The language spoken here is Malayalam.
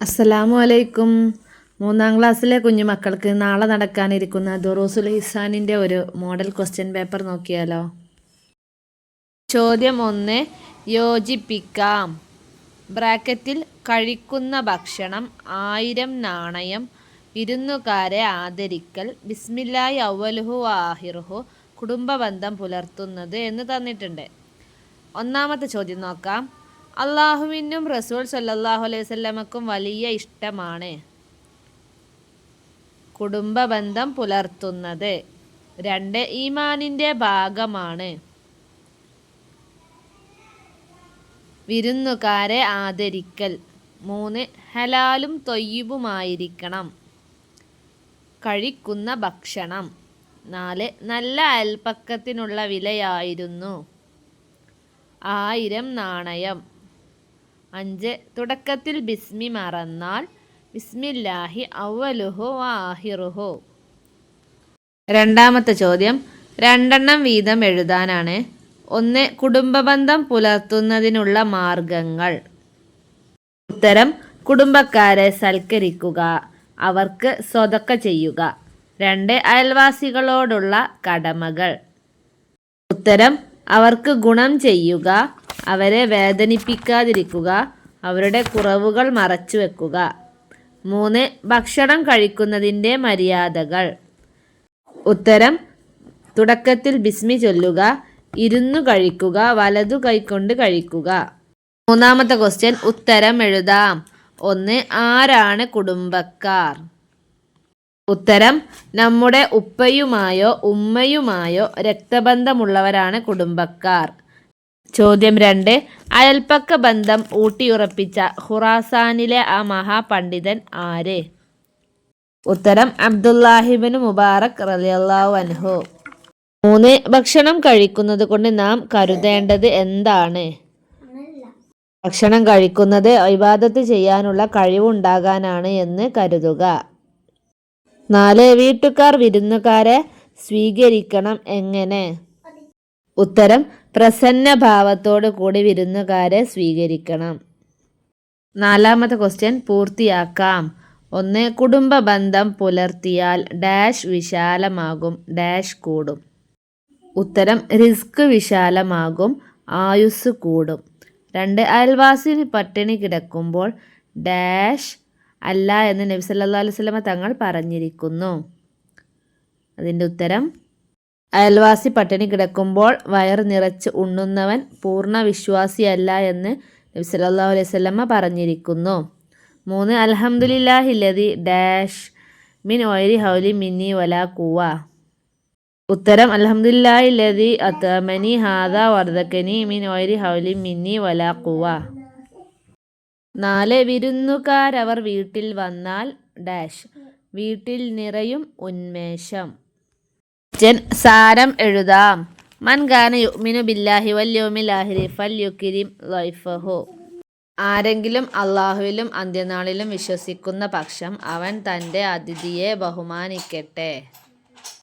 അസ്സലാമു അലൈക്കും മൂന്നാം ക്ലാസ്സിലെ കുഞ്ഞുമക്കൾക്ക് നാളെ നടക്കാനിരിക്കുന്ന ദുറൂസുൽ ഇസാനിന്റെ ഒരു മോഡൽ ക്വസ്റ്റ്യൻ പേപ്പർ നോക്കിയാലോ? ചോദ്യം ഒന്ന് യോജിപ്പിക്കാം. ബ്രാക്കറ്റിൽ കഴിക്കുന്ന ഭക്ഷണം ആയിരം നാണയം വിരുന്നുകാരെ ആദരിക്കൽ ബിസ്മില്ലായി അവലുഹു ആഹിർഹു കുടുംബബന്ധം പുലർത്തുന്നത് എന്ന് തന്നിട്ടുണ്ട്. ഒന്നാമത്തെ ചോദ്യം നോക്കാം. അള്ളാഹുവിനും റസൂൽ സല്ലാഹു അലൈഹി വസല്ലമക്കും വലിയ ഇഷ്ടമാണ് കുടുംബ ബന്ധം പുലർത്തുന്നത്. രണ്ട് ഈമാനിന്റെ ഭാഗമാണ്. വിരുന്നുകാരെ ആദരിക്കൽ. മൂന്ന് ഹലാലും തൊയ്യുബുമായിരിക്കണം. കഴിക്കുന്ന ഭക്ഷണം. നാല് നല്ല അൽപ്പക്കത്തിനുള്ള വിലയായിരുന്നു. ആയിരം നാണയം. അഞ്ച്. തുടക്കത്തിൽ ബിസ്മി മറന്നാൽ ബിസ്മില്ലാഹി അവലുഹോ ആഹിറുഹോ രണ്ടാമത്തെ ചോദ്യം രണ്ടെണ്ണം വീതം എഴുതാനാണ്. ഒന്ന് കുടുംബബന്ധം പുലർത്തുന്നതിനുള്ള മാർഗങ്ങൾ. ഉത്തരം കുടുംബക്കാരെ സൽക്കരിക്കുക അവർക്ക് സ്വതക്ക ചെയ്യുക. രണ്ട് അയൽവാസികളോടുള്ള കടമകൾ. ഉത്തരം അവർക്ക് ഗുണം ചെയ്യുക അവരെ വേദനിപ്പിക്കാതിരിക്കുക അവരുടെ കുറവുകൾ മറച്ചു വെക്കുക. മൂന്ന് ഭക്ഷണം കഴിക്കുന്നതിന്റെ മര്യാദകൾ. ഉത്തരം തുടക്കത്തിൽ ബിസ്മി ചൊല്ലുക ഇരുന്നു കഴിക്കുക വലതു കൈകൊണ്ട് കഴിക്കുക. മൂന്നാമത്തെ ക്വസ്റ്റ്യൻ ഉത്തരം എഴുതാം. ഒന്ന് ആരാണ് കുടുംബക്കാർ? ഉത്തരം നമ്മുടെ ഉപ്പയുമായോ ഉമ്മയുമായോ രക്തബന്ധമുള്ളവരാണ് കുടുംബക്കാർ. ചോദ്യം രണ്ട് അയൽപ്പക്ക ബന്ധം ഊട്ടിയുറപ്പിച്ച ഖുറാസാനിലെ ആ മഹാപണ്ഡിതൻ ആര്? ഉത്തരം അബ്ദുല്ലാഹിബിന് മുബാറക് റലിയല്ലാഹു അൻഹു. മൂന്ന് ഭക്ഷണം കഴിക്കുന്നത് കൊണ്ട് നാം കരുതേണ്ടത് എന്താണ്? ഭക്ഷണം കഴിക്കുന്നത് ഇബാദത്ത് ചെയ്യാനുള്ള കഴിവുണ്ടാകാനാണ് എന്ന് കരുതുക. നാല് വീട്ടുകാർ വിരുന്നുകാരെ സ്വീകരിക്കണം എങ്ങനെ? ഉത്തരം പ്രസന്ന ഭാവത്തോടു കൂടി വിരുന്നുകാരെ സ്വീകരിക്കണം. നാലാമത്തെ ക്വസ്റ്റ്യൻ പൂർത്തിയാക്കാം. ഒന്ന് കുടുംബ ബന്ധം പുലർത്തിയാൽ ഡാഷ് വിശാലമാകും ഡാഷ് കൂടും. ഉത്തരം റിസ്ക് വിശാലമാകും ആയുസ് കൂടും. രണ്ട് അയൽവാസി പട്ടിണി കിടക്കുമ്പോൾ ഡാഷ് അല്ല എന്ന് നബി സല്ലാ അലൈഹി സ്വലമ തങ്ങൾ പറഞ്ഞിരിക്കുന്നു. അതിന്റെ ഉത്തരം അയൽവാസി പട്ടിണി കിടക്കുമ്പോൾ വയർ നിറച്ച് ഉണ്ണുന്നവൻ പൂർണ വിശ്വാസിയല്ല എന്ന് നബി സല്ലാ അലൈഹി സ്വലമ പറഞ്ഞിരിക്കുന്നു. മൂന്ന് അലഹമുല്ലാഹില്ലതി ഡാഷ് മിൻ ഒയരി ഹൗലി മിന്നി വല കൂവ. ഉത്തരം അലഹമുല്ലാഹില്ലതി അത്തമനി ഹാദ വർദ്ധക്കനി മിൻ ഒയരി ഹൗലി മിന്നി വല കുവ. നാല് വിരുന്നുകാരവർ വീട്ടിൽ വന്നാൽ ഡാഷ്. വീട്ടിൽ നിറയും ഉന്മേഷം. ജൻ സാരം എഴുതാം. മൻ ഗാന യുമിനു ബില്ലാഹി വല്യോമിൽ ആഹിരി ഫൽ യുക്കിരിം ലൈഫഹു ആരെങ്കിലും അള്ളാഹുവിലും അന്ത്യനാളിലും വിശ്വസിക്കുന്ന പക്ഷം അവൻ തന്റെ അതിഥിയെ ബഹുമാനിക്കട്ടെ.